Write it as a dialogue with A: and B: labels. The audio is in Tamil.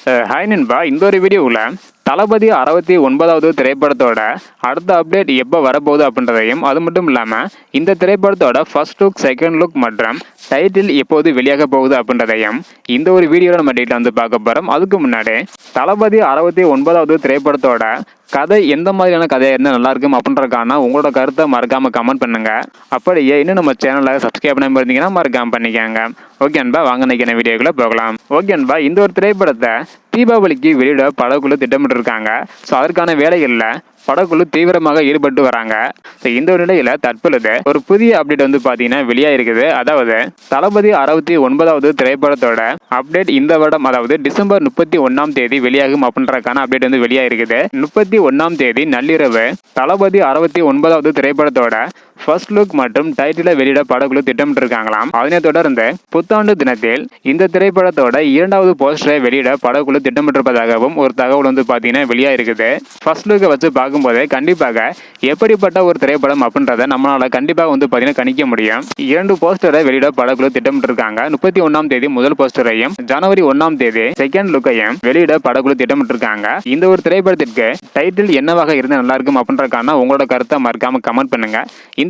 A: ஹாய் நண்பா. இந்த ஒரு வீடியோவில் தளபதி அறுபத்தி ஒன்பதாவது திரைப்படத்தோட அடுத்த அப்டேட் எப்போ வரப்போகுது அப்படின்றதையும் அது மட்டும் இல்லாமல் இந்த திரைப்படத்தோட ஃபர்ஸ்ட் லுக் செகண்ட் லுக் மற்றும் டைட்டில் எப்போது வெளியாக போகுது அப்படின்றதையும் இந்த ஒரு வீடியோவில் நம்ம டீட்டில் வந்து பார்க்க போகிறோம் அதுக்கு முன்னாடி தளபதி அறுபத்தி ஒன்பதாவது திரைப்படத்தோட கதை எந்த மாதிரியான கதையாக இருந்தால் நல்லா இருக்கும் அப்படின்றக்கான உங்களோட கருத்தை மறக்காமல் கமெண்ட் பண்ணுங்க. அப்படியே இன்னும் நம்ம சேனலை சப்ஸ்கிரைப் பண்ணாமல் இருந்தீங்கன்னா மறக்காமல் பண்ணிக்கோங்க. ஓகே அன்பா வாங்க நினைக்கிற வீடியோக்குள்ளே போகலாம். ஓகே அன்பா இந்த ஒரு திரைப்படத்தை தீபாவளிக்கு வெளியிட படக்குழு திட்டமிட்டிருக்காங்க. ஸோ அதற்கான வேலைகளில் படக்குழு தீவிரமாக ஈடுபட்டு வராங்க. ஸோ இந்த நிலையில் தற்பொழுது ஒரு புதிய அப்டேட் வந்து பார்த்தீங்கன்னா வெளியாயிருக்குது. அதாவது தளபதி அறுபத்தி ஒன்பதாவது திரைப்படத்தோட அப்டேட் இந்த வருடம் அதாவது டிசம்பர் முப்பத்தி ஒன்னாம் தேதி வெளியாகும் அப்படின்றக்கான அப்டேட் வந்து வெளியாயிருக்குது. முப்பத்தி ஒன்னாம் தேதி நள்ளிரவு தளபதி அறுபத்தி ஒன்பதாவது திரைப்படத்தோட ஃபர்ஸ்ட் லுக் மற்றும் டைட்டிலை வெளியிட படக்குழு திட்டமிட்டிருக்காங்களாம். அதனைத் தொடர்ந்து புத்தாண்டு தினத்தில் இந்த திரைப்படத்தோட இரண்டாவது போஸ்டரை வெளியிட படக்குழு திட்டமிட்டிருப்பதாகவும் ஒரு தகவல் வந்து பார்த்தீங்கன்னா வெளியாயிருக்குது. ஃபர்ஸ்ட் லுக்கை வச்சு பார்க்கும்போதே கண்டிப்பாக எப்படிப்பட்ட ஒரு திரைப்படம் அப்படின்றத நம்மளால கண்டிப்பாக வந்து பார்த்தீங்கன்னா கணிக்க முடியும். இரண்டு போஸ்டரை வெளியிட படக்குழு திட்டமிட்டிருக்காங்க. முப்பத்தி ஒன்னாம் தேதி முதல் போஸ்டரையும் ஜனவரி ஒன்னாம் தேதி செகண்ட் லுக்கையும் வெளியிட படக்குழு திட்டமிட்டிருக்காங்க. இந்த ஒரு திரைப்படத்திற்கு டைட்டில் என்னவாக இருந்தால் நல்லா இருக்கும் அப்படின்றக்கான உங்களோட கருத்தை மறக்காம கமெண்ட் பண்ணுங்க. இந்த